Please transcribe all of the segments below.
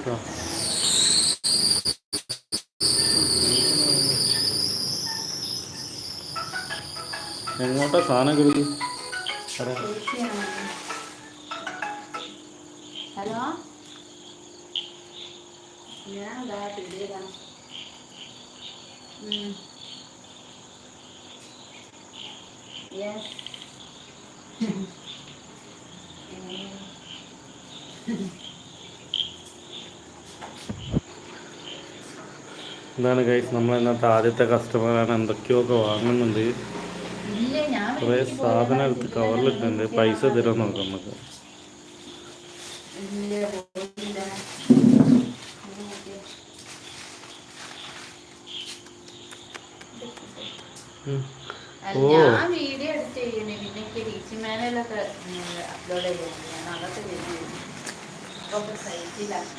ചോദിക്കാം എങ്ങോട്ടാ സാധനം കൊടുക്കും ഹലോ ഞാൻ ദാ പിടിയതാ യെസ് എന്താണ് ഗൈസ് നമ്മൾ ഇന്നത്തെ ആദ്യത്തെ കസ്റ്റമറാണ് എന്തൊക്കെയോ ഒക്കെ വാങ്ങുന്നുണ്ട്. കുറേ സാധനം. എടുത്ത് കവറിലിട്ടുണ്ട് പൈസ തരാൻ നോക്കാം നമുക്ക്. ഓ. അപ്ലോഡ് ചെയ്യാൻ അതൊക്കെ ചെയ്തു ഒക്കെ സൈറ്റിലാണ്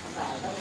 അപ്പൊ അതൊക്കെ ചെയ്ത്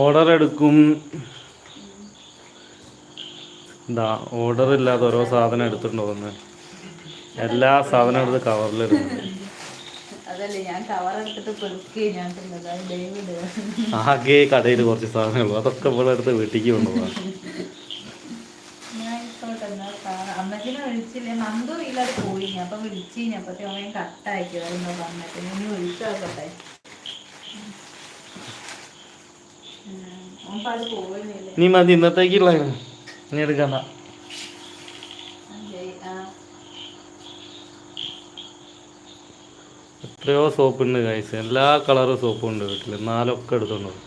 ഓർഡർ എടുക്കും. എന്താ ഓർഡർ ഇല്ലാതെ ഓരോ സാധനം എടുത്തിട്ടുണ്ടോ ഒന്ന് എല്ലാ സാധനവും എടുത്ത് കവറിലിടുന്നുണ്ട് ഡേവിഡ് ആകെ കടയിൽ കുറച്ച് സാധനങ്ങളു. അതൊക്കെ ഇവിടെ അടുത്ത് വീട്ടിലേക്ക് കൊണ്ടുപോകാം. ഞാൻ ആയിക്കോട്ടെ എന്നാ അമ്മച്ചിനെ വിളിച്ചില്ല? നന്ദു ഇല്ലാതെ പോയി. അപ്പൊ വിളിച്ചു കഴിഞ്ഞപ്പോ അവൻ കട്ടാക്കിയതായിരുന്നു പറഞ്ഞിട്ട് വിളിച്ചു നോക്കട്ടെ. നീ മതി ഇന്നത്തേക്കുള്ള നീ എടുക്കണ്ട. എത്രയോ എത്രയോ സോപ്പുണ്ട് കഴിച്ച് എല്ലാ കളറും സോപ്പും ഉണ്ട് വീട്ടിൽ നാലൊക്കെ എടുത്തോണ്ട് പോകും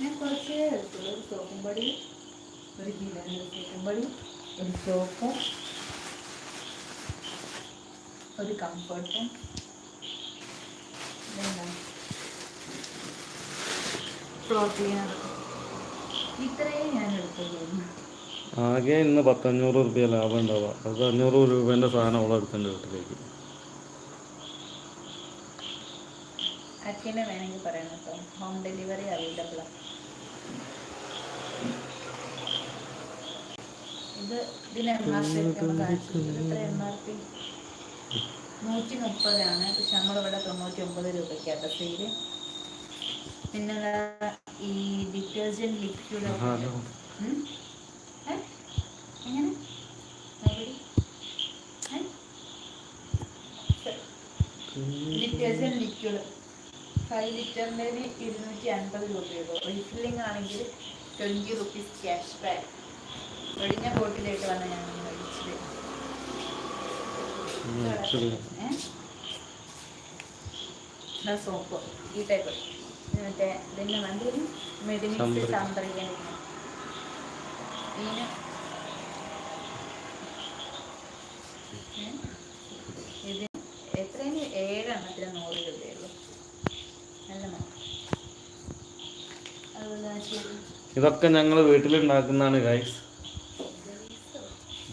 ഞാൻ കുറച്ച് എടുത്തുള്ളൂ ഒരു സോപ്പും പൊടി ഒരു ജീരകം സോപ്പും പൊടി ഒരു സോപ്പ് ഒരു കംഫർട്ടും ഫ്ലോർ ക്ലീനർ ഇത്രയും ഞാൻ എടുത്തുള്ളൂ. ആകെ ഇന്ന് പത്തഞ്ഞൂറ് റുപ്യ ലാഭം ഉണ്ടാവുക. അത് അഞ്ഞൂറ് രൂപേന്റെ സാധനം അവളെ എടുത്തിട്ടുണ്ട് വീട്ടിലേക്ക്. അച്ഛനെ വേണമെങ്കിൽ പറയണം കേട്ടോ. ഹോം ഡെലിവറി അവൈലബിൾ ആണ് ഇത് ഇതിന് M R P M R P നൂറ്റി മുപ്പതാണ് പക്ഷെ നമ്മളിവിടെ തൊണ്ണൂറ്റി ഒമ്പത് രൂപയ്ക്കാണ് സെയിൽ പിന്നെ ഈ ഡിറ്റർജന്റ് ലിക്വിഡ് എങ്ങനെ? ഡിറ്റർജന്റ് ലിക്വിഡ് ഫൈവ് ലിറ്ററിന്റെ ഇരുന്നൂറ്റി അൻപത് രൂപയുള്ളൂ റീഫില്ലിംഗ് ആണെങ്കിൽ ട്വന്റി റുപ്പീസ് ക്യാഷ് ബാക്ക് ഒഴിഞ്ഞ ബോട്ടിലായിട്ട് വന്ന ഞാൻ മേടിച്ചത് ഏ? സോപ്പ് ഈ ടൈപ്പ് മറ്റേ ഇതിന്റെ വണ്ടി മെഡിമിക്സ് ഇതിന് എത്രയും ഇത് എത്രയാണ് ഏഴെണ്ണത്തിന് നൂറ് രൂപയുള്ളൂ നല്ല മതി അതുപോലെ ശരി. ഇതൊക്കെ ഞങ്ങൾ വീട്ടിലുണ്ടാക്കുന്നതാണ് ഗൈസ്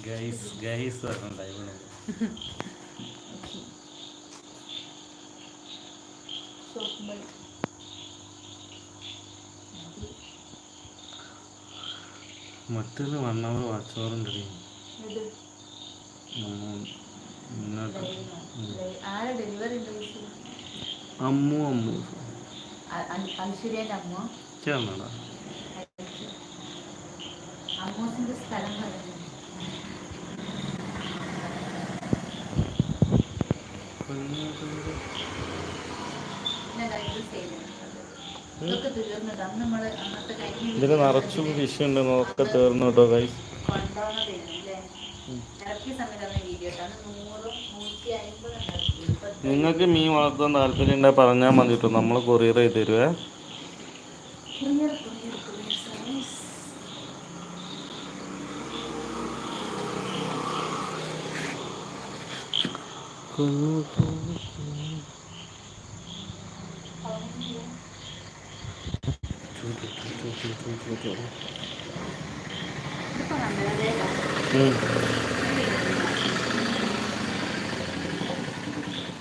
ഗൈസ് ഗൈസ് പറഞ്ഞ മറ്റൊരു വൺ അവർ വാച്ചോറുണ്ട് അമ്മു അമ്മു. അമ്മു? ചേർന്നടാ നമ്മൾ സ്ഥലം പറഞ്ഞു ഇതിൽ നിറച്ചും ഫിഷ് ഉണ്ട് തീർന്നു കേട്ടോ കൈ നിങ്ങൾക്ക് മീൻ വളർത്താൻ താല്പര്യം ഉണ്ടെങ്കിൽ പറഞ്ഞാൽ മതി കേട്ടോ നമ്മൾ കൊറിയർ ചെയ്ത് തരുവേ കൊറിയർ കൊറിയർ കൊറിയർ സർവീസ് ഇതിപ്പോ നമ്മളതേ ഉം.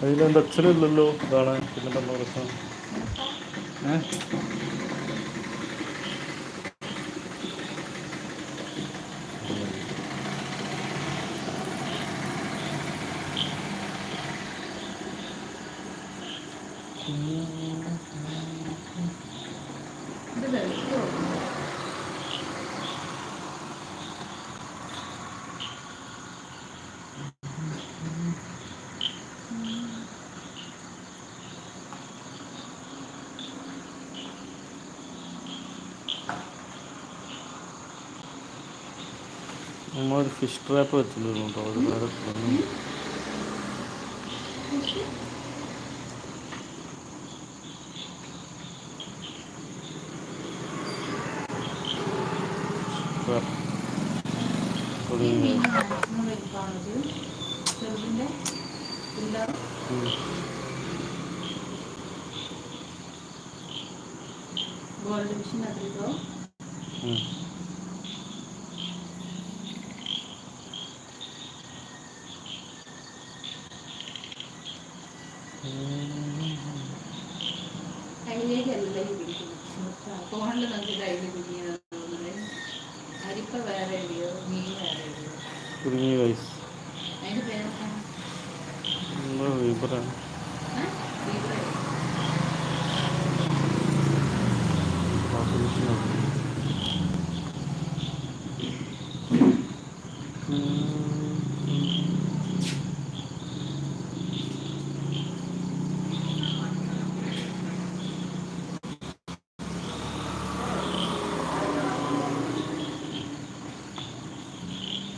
അതിലെന്താ അച്ഛനില്ലല്ലോ കാണാൻ? പിന്നെ എന്താ പ്രശ്നം ഏ? നമ്മളൊരു ഫിഷ് ട്രാപ്പ് വെച്ചിട്ടുണ്ടോ ഒരു വേറെ ഈ കുടുങ്ങി. മീൻ മാക്സിമം വലുപ്പമാണത് ചെറുതിന്റെ ഇല്ല ഉം. ഗോൾഡ് ഫിഷിന്റെ അതിലോ ഉം. കയ്യിലേക്ക് എല്ലാം പിടിക്കുന്നു ഫോണിൽ നമുക്ക് കയ്യിൽ കുഞ്ഞിയതാണ് തോന്നുന്നത് അരിപ്പ വേറെ ഇടിയോ മീൻ വേറെ ഇടിയോ കുടുങ്ങി വയസ്സ് അതിന്റെ പേരെന്താണ് എന്താ വിപറാണ് ഏ? ബീബ്രയോ?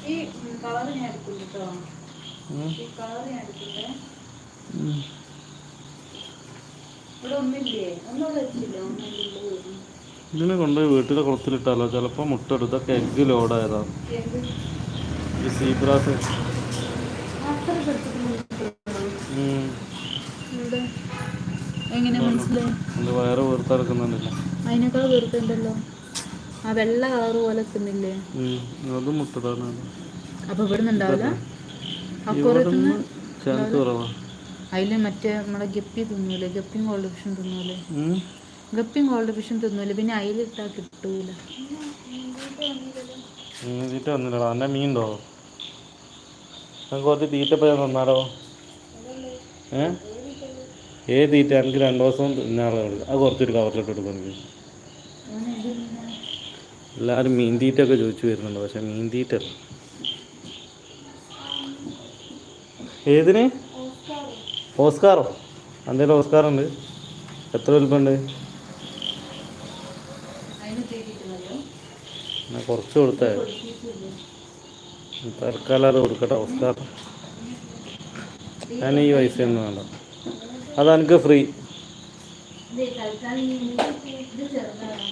ഈ കളർ ഞാൻ എടുക്കും കേട്ടോ ഈ കളർ ഞാൻ എടുക്കട്ടെ ഇവിടെ ഒന്നില്ലേ ഒന്നുകൂടെ വെച്ചില്ലേ ഒന്നില്ലേ ഇതിനെ വീട്ടിലെ കുളത്തിലിട്ടാലോ? ചിലപ്പോൾ മുട്ട എടുത്തൊക്കെ എഗ്ഗ് ലോഡായതാണ് ഈ സീബ്രാസ് വയറ് വീർത്തെടുക്കുന്നുണ്ടല്ലോ. അതിനേക്കാൾ വെറുതുണ്ടല്ലോ ആ വെള്ള കളർ പോലെ തിന്നില്ലേ? അത് മുട്ടതാണ്. അപ്പൊ ഇവിടുന്ന് ഉണ്ടാവില്ല? അതിൽ മറ്റേ നമ്മളെ ഗപ്പി തിന്നൂലേ? ഗപ്പിയും കോൾഡ് ഫിഷും തിന്നൂലേ. ഗപ്പിയും ഗോൾഡ് ഫിഷും തിന്നൂല. പിന്നെ അയിലിട്ടാ കിട്ടൂല. തീറ്റ വന്നില്ലടാ. മീൻ ഉണ്ടോ ഞാൻ കുറച്ച് തീറ്റ പോയാൽ തന്നാലോ? ഏ? ഏത് തീറ്റ? എനിക്ക് രണ്ട് ദിവസം തിന്നാളെ അത് കുറച്ചൊരു കവറിലിട്ട് കൊടുക്കും എല്ലാവരും മീൻ തീറ്റ ഒക്കെ ചോദിച്ചു വരുന്നുണ്ട്. പക്ഷെ മീൻ തീറ്റ ഏതിന്? ഓസ്കാറോ? എന്തെങ്കിലും ഓസ്കാറുണ്ട്. എത്ര വലുപ്പമുണ്ട്? കുറച്ച് കൊടുത്തേ. തൽക്കാലം അത് കൊടുക്കട്ടെ അവസ്ഥ. ഞാൻ ഈ പൈസ ഒന്നും വേണ്ട. ഫ്രീ. ഇത് ചെറുതാണ്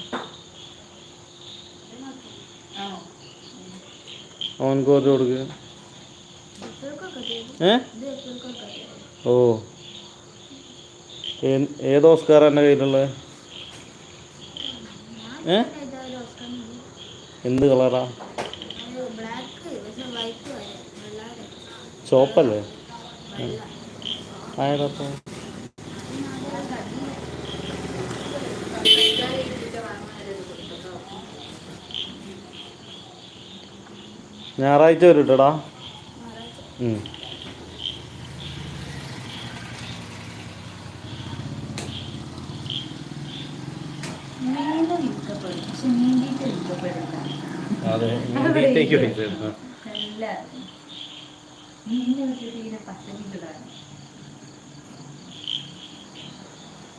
ആണോ അവനക്ക് കുറച്ച് കൊടുക്കുക ഏ ഓ ഏത് ഓസ്കാറാണ് എന്റെ കയ്യിലുള്ളത് ഏ? എന്ത് കളറാ? ചോപ്പല്ലേ ആയതപ്പോ. ഞായറാഴ്ച വരും കേട്ടോടാ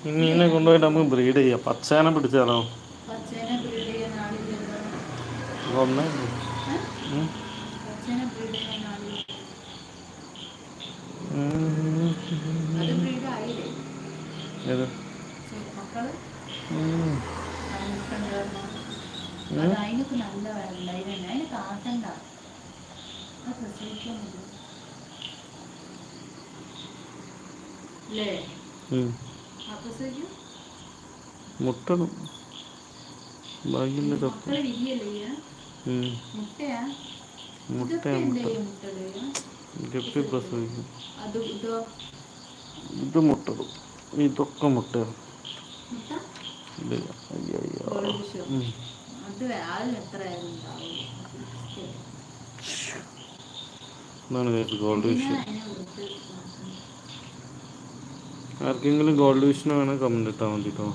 മീനിനെ കൊണ്ടുപോയിട്ട് നമുക്ക് ബ്രീഡ് ചെയ്യാം. പച്ചേനെ പിടിച്ചാലോ? ഒന്നേ ഏത്? മക്കള് ഉം. അതിനുണ്ടായിരുന്നു അത് അതിനൊക്കെ നല്ല വേണ്ട അതിന് അതിന് കാട്ടണ്ട അത് പ്രസവിക്കാൻ മതി അല്ലേ ഉം. ആ പ്രസവിക്കും മുട്ടണം ബാക്കിയുള്ള ചപ്പ് മക്കള് വിരിയല്ലേ ചെയ്യാ? ഉം. മുട്ടയാ മുട്ട ഇതൊക്കെ എന്താ മുട്ട ഈ മുട്ടയിടുക? ഗപ്പി പ്രസവിക്കും അത് ഇതോ ഇത് മുട്ടടും ഇതൊക്കെ മുട്ടയാണ് മുട്ട ഇത് അയ്യോ അയ്യോ ഗോൾഡ് ഫിഷോ? ഉം. അത് ഉണ്ടാവും? ഗോൾഡ് വിട്ട് ആർക്കെങ്കിലും ഗോൾഡ് വിഷൻ വേണമെങ്കിൽ കമന്റ് ഇട്ടാൽ മതി കേട്ടോ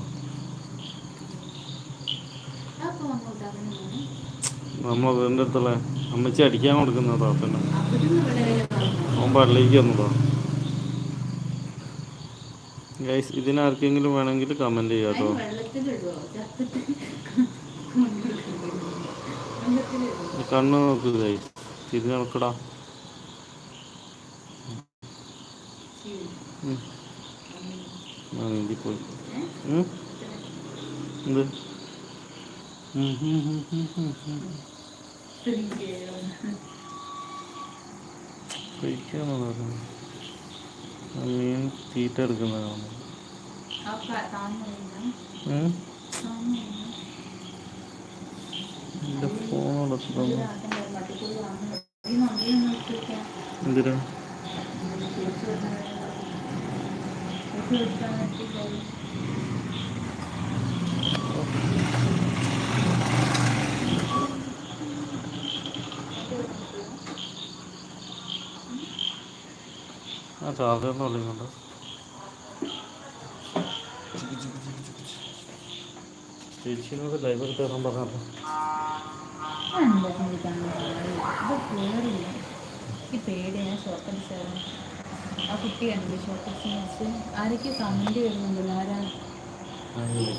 വീടിന്റെ അടുത്തുള്ള അമ്മച്ചി അടിക്കാൻ കൊടുക്കുന്ന താത്തന്നെ അവൻ പള്ളിക്ക് വന്നതാ. ഗൈസ് ഇതിനാർക്കെങ്കിലും വേണമെങ്കിൽ കമന്റ് ചെയ്യാം കേട്ടോ കണ്ണ് നോക്ക് ഇത് നോക്കടാ നീന്തി പോയി? എന്ത്. കഴിക്കാന്നാ മീൻ തീറ്റ എടുക്കുന്നതാണ് എന്തിനാ. ആ ചാർജറിന് വിളിക്കണ്ട ചേച്ചിനോട് ലൈബ്രറി തരാൻ പറഞ്ഞല്ലോ എന്താ ചിന്തിക്കാൻ ഇത് എനിക്ക് ഈ പേടി ഞാൻ ഷോർട്ട് അടിച്ചായിരുന്നു ആ കുട്ടി കണ്ടില്ലേ ഷോർട്ട് അടിച്ച് ആരൊക്കെ കമന്റ് വരുന്നുണ്ടല്ലോ ആരാ? അയ്യോ?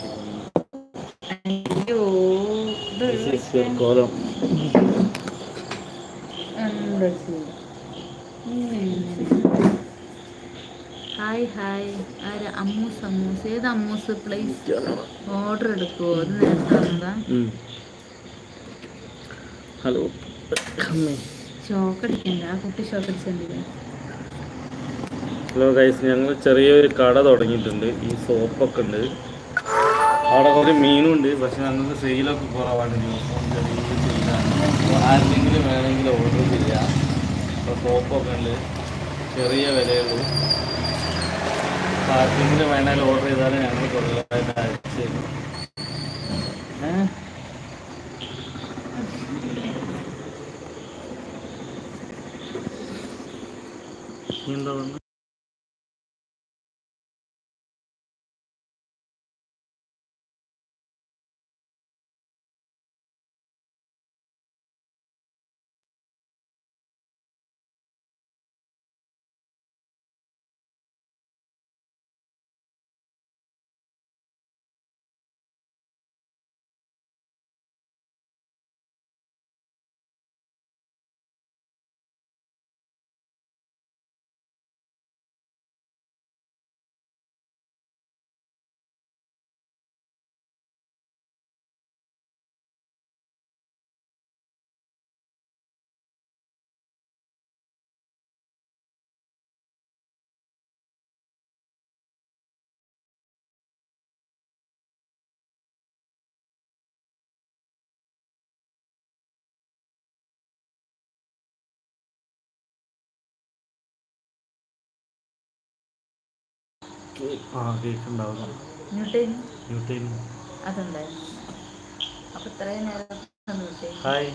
Hi hi. ആര്? അമ്മൂസ് അമ്മൂസ്. ഏത് അമ്മൂസ്? പ്ലേസ് ഓർഡർ എടുക്കുമോ അത് നേരത്തെ ഹലോ ഹലോ ഗൈസ് ഞങ്ങൾ ചെറിയൊരു കട തുടങ്ങിയിട്ടുണ്ട്. ഈ സോപ്പൊക്കെ ഉണ്ട്. അവിടെ കുറേ മീനുണ്ട്. പക്ഷെ ഞങ്ങൾക്ക് സെയിലൊക്കെ കുറവാണ്. ആരെങ്കിലും വേണമെങ്കിൽ ഓർഡർ ചെയ്യാം. അപ്പോൾ സോപ്പൊക്കെ ഉണ്ട്. ചെറിയ വിലയുള്ളൂ. ആർക്കെങ്കിലും വേണമെങ്കിൽ ഓർഡർ ചെയ്താലേ ഞങ്ങൾ കൊള്ളാൻ അയച്ചു തരും നീ ആ അതുണ്ടായിരുന്നു അപ്പോൾ ഇത്രയും നേരം. ഹായ്.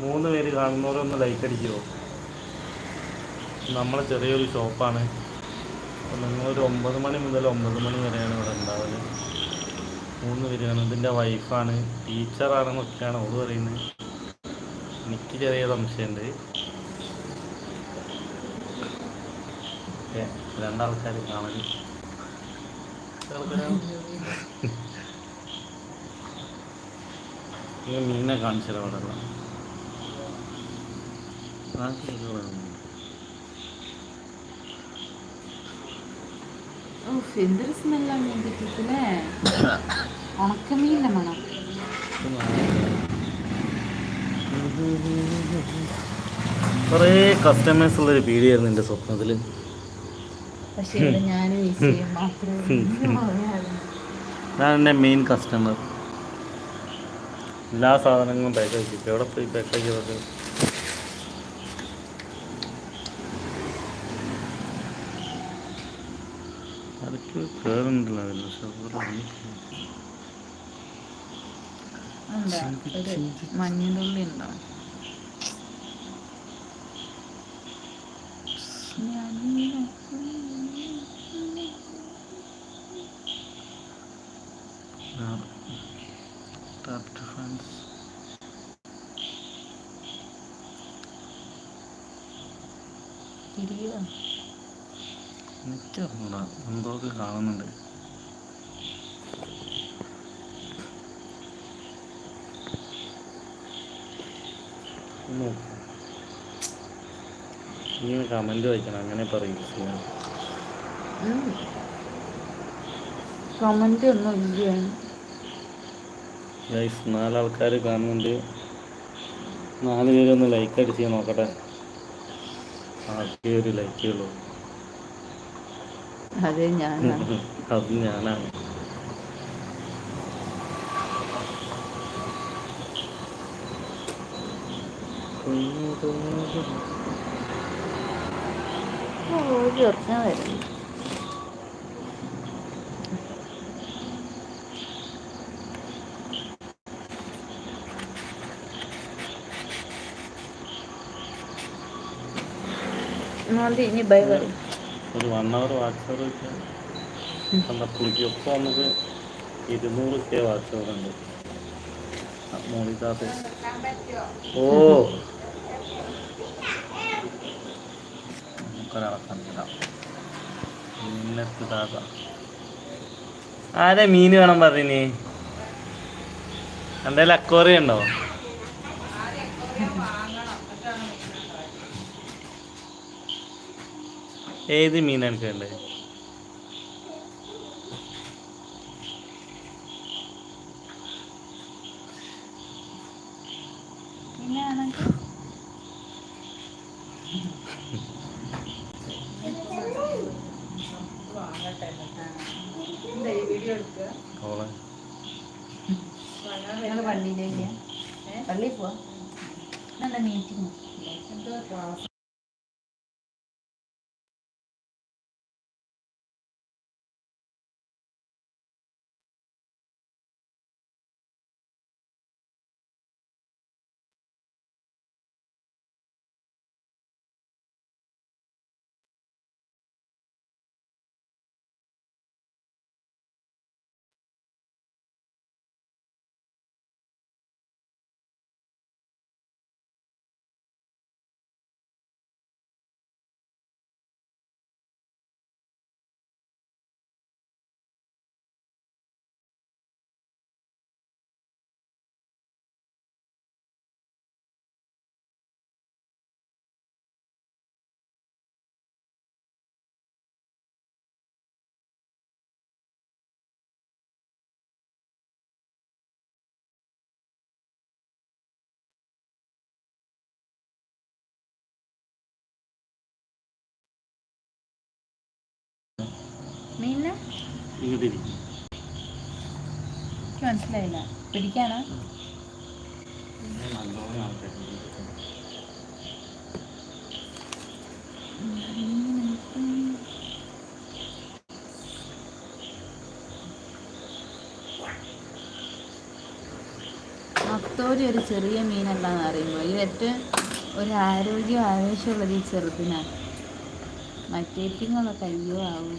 മൂന്ന് പേര് കാണുന്നവരൊന്ന് ലൈക്ക് അടിക്കുമോ നമ്മളെ ചെറിയൊരു ഷോപ്പാണ് അപ്പോൾ നിങ്ങളൊരു ഒമ്പത് മണി മുതൽ ഒമ്പത് മണി വരെയാണ് ഇവിടെ ഉണ്ടാവൽ. മൂന്ന് പേര് കാണും. ഇതിന്റെ വൈഫാണ് ടീച്ചറാണെന്നൊക്കെയാണ് ഓൾ പറയുന്നത്. എനിക്ക് ചെറിയ സംശയമുണ്ട് ഏ, രണ്ടാൾക്കാർ കാണൽ നിങ്ങൾ മീനെ കാണിച്ചത് അവിടെ എന്തൊരു സ്മെല്ലാണ് മീൻകിട്ടില്ലേ ഉണക്കമീനിന്റെ മണം. കുറേ കസ്റ്റമേഴ്സ് ഉള്ളൊരു പീടിയായിരുന്നു എന്റെ സ്വപ്നത്തിൽ പക്ഷെ ഇവിടെ ഞാനും ഈശയും മാത്രമേ ഉള്ളൂ. അതാണ് എന്റെ മെയിൻ കസ്റ്റമർ എല്ലാ സാധനങ്ങളും പാക്കേജ് എവിടെ പോയി പാക്കേജ് ചെയ്തത് അതൊക്കെ അതിൽ പക്ഷെ. മഞ്ഞളുള്ളി ഉണ്ടോ? എന്തൊക്കെ കാണുന്നുണ്ട്? നീ കമന്റ് വായിക്കണം. അങ്ങനെ പറയും. കമന്റ് ഒന്നും ഗൈസ് നാലാൾക്കാർ കാണുന്നുണ്ട്. നാല് പേരൊന്ന് ലൈക്ക് അടിച്ച് നോക്കട്ടെ. ആകെ ഒരു ലൈക്കേ ഉള്ളൂ. അതെ ഞാനാണ് അത് ഞാനാണ് ഓ, ഒരു ചെറുക്കൻ വരുന്നു മതി ഇനി ബൈ പറയും ഒരു വൺ അവർ വാട്സപ്പ് വെച്ചാൽ എന്താ പുളിക്കൊപ്പം നമുക്ക് ഇരുന്നൂറ് കെ വാട്സപ്പ് ഉണ്ട്. മോളിതാത്ത ഓ. നമുക്കൊരാളെ കണ്ടിടാം മീനത്ത് ആരെ മീൻ വേണം പറഞ്ഞിനി? എന്തായാലും അക്വറി ഉണ്ടോ? ഏത് മീനാണ് എനിക്ക് പിന്നെ ആണെങ്കിൽ അവളെ ഞങ്ങൾ പള്ളിയിലേക്ക് പള്ളിയിൽ പോവാ എന്താ മീറ്റിംഗ് മീന ഇങ്ങോട്ടിരിക്കും. എനിക്ക് മനസ്സിലായില്ല. പിടിക്കാനാ? ആ ഒരു ചെറിയ മീനല്ലാന്ന് അറിയുമ്പോൾ ഈ ഏറ്റവും ഒരു ആരോഗ്യം ആവേശമുള്ളത് ഈ ചെറുതിനാണ് മറ്റേറ്റിങ്ങളൊക്കെ അയ്യോ ആവും?